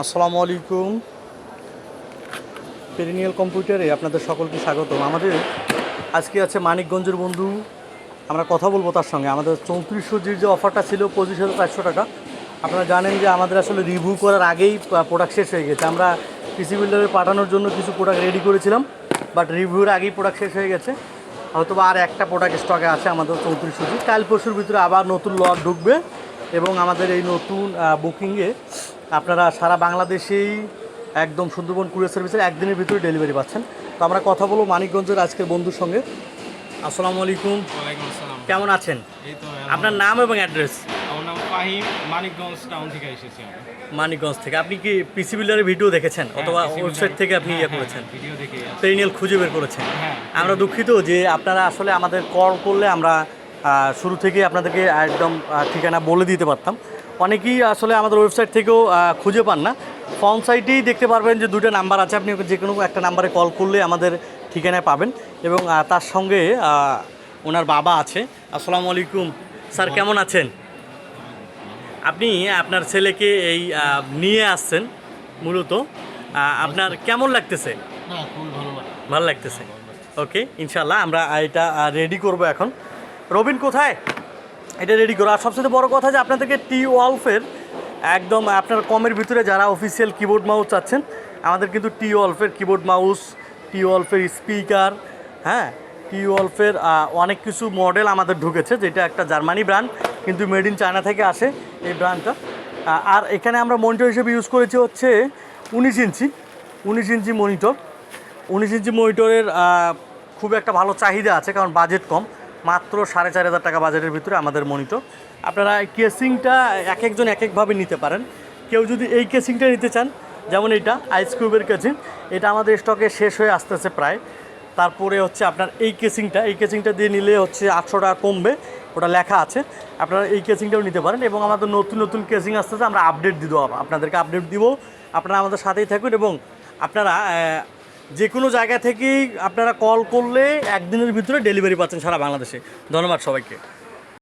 আসসালামু আলাইকুম। পেরিনিয়াল কম্পিউটারে আপনাদের সকলকে স্বাগতম। আমাদের আজকে আছে মানিকগঞ্জের বন্ধু। আমরা কথা বলব তার সঙ্গে। আমাদের চৌত্রিশশো জির যে অফারটা ছিল, পঁচিশ হাজার চারশো টাকা, আপনারা জানেন যে আমাদের আসলে রিভিউ করার আগেই প্রোডাক্ট শেষ হয়ে গেছে। আমরা পিসি বিল্ডারে পাঠানোর জন্য কিছু প্রোডাক্ট রেডি করেছিলাম বাট রিভিউর আগেই প্রোডাক্ট শেষ হয়ে গেছে। হয়তো আর একটা প্রোডাক্ট স্টকে আছে আমাদের চৌত্রিশশো। জি কাল পরশুর ভিতরে আবার নতুন লট ঢুকবে এবং আমাদের এই নতুন বুকিংয়ে আপনারা সারা বাংলাদেশেই একদম সুন্দরবন কুরিয়ার সার্ভিসের একদিনের ভিতরে ডেলিভারি পাচ্ছেন। তো আমরা কথা বলব মানিকগঞ্জের আজকের বন্ধুর সঙ্গে। আসসালামু আলাইকুম। কেমন আছেন? আপনার নাম এবং অ্যাড্রেস? আমার নাম ফাহিম। মানিকগঞ্জ টাউন থেকে এসেছি মানিকগঞ্জ থেকে। আপনি কি পিসি বিল্ডারের ভিডিও দেখেছেন? অথবা ওয়েবসাইট থেকে আপনি ইয়ে করেছেন? ভিডিও দেখে পেরিনিয়াল খুঁজে বের করেছেন। হ্যাঁ আমরা দুঃখিত যে আপনারা আসলে আমাদের কল করলে আমরা শুরু থেকেই আপনাদেরকে একদম ঠিকানা বলে দিতে পারতাম। অনেকেই আসলে আমাদের ওয়েবসাইট থেকেও খুঁজে পান না। ফর্ম সাইটেই দেখতে পারবেন যে দুটো নাম্বার আছে। আপনি যে কোনো একটা নাম্বারে কল করলে আমাদের ঠিকানায় পাবেন এবং তার সঙ্গে ওনার বাবা আছে। আসসালামু আলাইকুম। স্যার কেমন আছেন? আপনি আপনার ছেলেকে এই নিয়ে আসছেন মূলত। আপনার কেমন লাগতেছে? ভালো লাগতেছে। ওকে ইনশাল্লাহ আমরা এটা রেডি করব এখন। রবিন কোথায়? এটা রেডি করো। আর সবচেয়ে বড় কথা যে আপনাদেরকে টি ওয়ালফের একদম আপনার কমের ভিতরে যারা অফিসিয়াল কিবোর্ড মাউস চাচ্ছেন, আমাদের কিন্তু টি ওয়ালফের কিবোর্ড মাউস টি ওয়ালফের স্পিকার হ্যাঁ? টি ওয়ালফের অনেক কিছু মডেল আমাদের ঢুকেছে, যেটা একটা জার্মানি ব্র্যান্ড কিন্তু মেড ইন চায়না থেকে আসে এই ব্র্যান্ডটা আর এখানে আমরা মনিটর হিসেবে ইউজ করেছি হচ্ছে উনিশ ইঞ্চি উনিশ ইঞ্চি মনিটর উনিশ ইঞ্চি মনিটরের খুব একটা ভালো চাহিদা আছে, কারণ বাজেট কম। মাত্র সাড়ে চার হাজার টাকা বাজেটের ভিতরে আমাদের মনিটর। আপনারা কেসিংটা এক একজন এক একভাবে নিতে পারেন। কেউ যদি এই কেসিংটা নিতে চান, যেমন এটা আইস কিউবের কেসিং, এটা আমাদের স্টকে শেষ হয়ে আসতেছে প্রায়। তারপরে হচ্ছে আপনার এই কেসিংটা এই কেসিংটা দিয়ে নিলে হচ্ছে আটশো টাকা কমবে, ওটা লেখা আছে। আপনারা এই কেসিংটাও নিতে পারেন এবং আমাদের নতুন নতুন কেসিং আসতেছে, আমরা আপডেট দিব আপনাদেরকে আপডেট দিব। আপনারা আমাদের সাথেই থাকুন এবং আপনারা যে কোনো জায়গা থেকেই আপনারা কল করলে একদিনের ভিতরে ডেলিভারি পাচ্ছেন সারা বাংলাদেশে। ধন্যবাদ সবাইকে।